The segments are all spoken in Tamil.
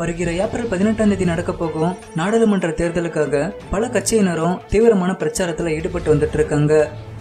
வருகிற ஏப்ரல் பதினெட்டாம் தேதி நடக்க போகும் நாடாளுமன்ற தேர்தலுக்காக பல கட்சியினரும் தீவிரமான பிரச்சாரத்துல ஈடுபட்டு வந்துட்டு இருக்காங்க.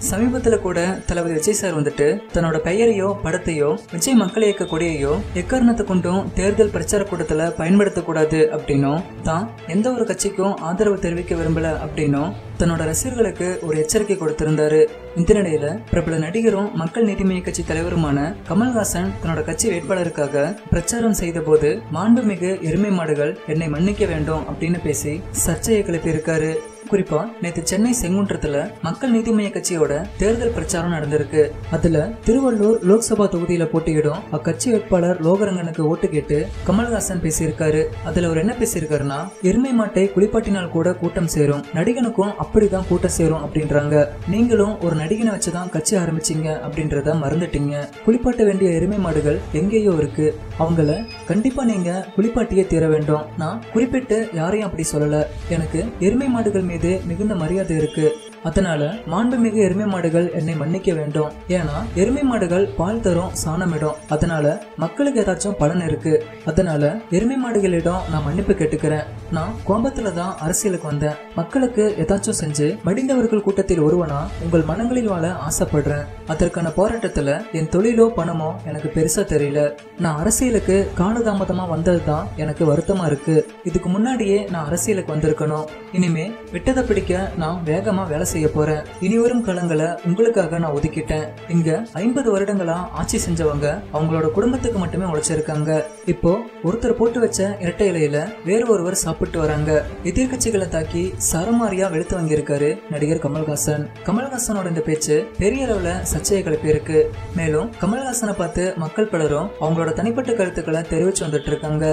சமீபத்தில் கூட தளபதி விஜய் சார் வந்துட்டு தன்னோட பெயரையோ படத்தையோ விஜய் மக்கள் இயக்க கொடியையோ எக்காரணத்தை கொண்டும் தேர்தல் பிரச்சார கூட்டத்தில் பயன்படுத்தக்கூடாது அப்படின்னும் தான் எந்த ஒரு கட்சிக்கும் ஆதரவு தெரிவிக்க விரும்பல அப்படின்னும் தன்னோட ரசிகர்களுக்கு ஒரு எச்சரிக்கை கொடுத்திருந்தாரு. இந்த நிலையில பிரபல நடிகரும் மக்கள் நீதிமய்ய கட்சி தலைவருமான கமல்ஹாசன் தன்னோட கட்சி வேட்பாளருக்காக பிரச்சாரம் செய்த போது மாண்புமிகு எருமை மாடுகள் என்னை மன்னிக்க வேண்டும் அப்படின்னு பேசி சர்ச்சையை கிளப்பியிருக்காரு. குறிப்பா நேற்று சென்னை செங்குன்றத்துல மக்கள் நீதிமய்ய கட்சியோட தேர்தல் பிரச்சாரம் நடந்திருக்கு. அதுல திருவள்ளூர் லோக்சபா தொகுதியில போட்டியிடும் அக்கட்சி வேட்பாளர் லோகரங்கனுக்கு ஓட்டு கேட்டு கமல்ஹாசன் பேசியிருக்காரு. அதுல அவர் என்ன பேசியிருக்காருன்னா எருமை மாட்டை குளிப்பாட்டினால் கூட கூட்டம் சேரும் நடிகனுக்கும் அப்படிதான் கூட்டம் சேரும் அப்படின்றாங்க. நீங்களும் ஒரு நடிகனை வச்சுதான் கட்சி ஆரம்பிச்சீங்க அப்படின்றத மறந்துட்டீங்க. குளிப்பாட்ட வேண்டிய எருமை மாடுகள் எங்கேயோ இருக்கு. அவங்கள கண்டிப்பா நீங்க குளிப்பாட்டியே தீர வேண்டும். நான் குறிப்பிட்டு யாரையும் அப்படி சொல்லல. எனக்கு எருமை மாடுகள் மீது மிகுந்த மரியாதை இருக்கு. அதனால மாண்புமிகு எருமை மாடுகள் என்னை மன்னிக்க வேண்டும். ஏன்னா எருமை மாடுகள் பால் தரும் சாணமிடும். அதனால மக்களுக்கு ஏதாச்சும் பலன் இருக்கு. அதனால எருமை மாடுகளிடம் நான் மன்னிப்பு கேட்டுக்கிறேன். நான் கோபத்துல தான் அரசியலுக்கு வந்தேன். மக்களுக்கு ஏதாச்சும் செஞ்சு மடிந்தவர்கள் கூட்டத்தில் ஒருவனா உங்கள் மனங்களில் வாழ ஆசைப்படுறேன். அதற்கான போராட்டத்துல என் தொழிலோ பணமோ எனக்கு பெருசா தெரியல. நான் அரசியலுக்கு காலதாமதமா வந்ததுதான் எனக்கு வருத்தமா இருக்கு. இதுக்கு முன்னாடியே நான் அரசியலுக்கு வந்திருக்கணும். இனிமே விட்டதை பிடிக்க நான் வேகமா வேலை செய்ய போறேன். இனி வரும் காலங்களை உங்களுக்காக நான் ஒதுக்கிட்டேன். இங்க ஐம்பது வருடங்களா ஆட்சி செஞ்சவங்க அவங்களோட குடும்பத்துக்கு மட்டுமே உழைச்சிருக்காங்க. இப்போ ஒருத்தர் போட்டு வச்ச இரட்டை இலையில வேறு ஒருவர் சாப்பிட்டு வராங்க. எதிர்கட்சிகளை தாக்கி சரமாரியா வெளுத்து வாங்கியிருக்காரு நடிகர் கமல்ஹாசன். கமல்ஹாசனோட இந்த பேச்சு பெரிய அளவுல சர்ச்சையை கிளப்பியிருக்கு. மேலும் கமல்ஹாசனை பார்த்து மக்கள் பலரும் அவங்களோட தனிப்பட்ட கருத்துக்களை தெரிவிச்சு வந்துட்டு இருக்காங்க.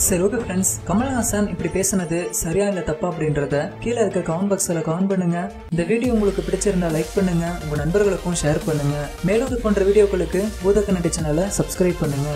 சரி ஓகே ஃப்ரெண்ட்ஸ் கமல்ஹாசன் இப்படி பேசுனது சரியா இல்லை தப்பா அப்படின்றத கீழே இருக்க கமெண்ட் பாக்ஸில் கமெண்ட் பண்ணுங்க. இந்த வீடியோ உங்களுக்கு பிடிச்சிருந்தா லைக் பண்ணுங்க உங்க நண்பர்களுக்கும் ஷேர் பண்ணுங்க. மேலும் இது போன்ற வீடியோக்களுக்கு பூதக்கண்ணடி சேனலை சப்ஸ்கிரைப் பண்ணுங்க.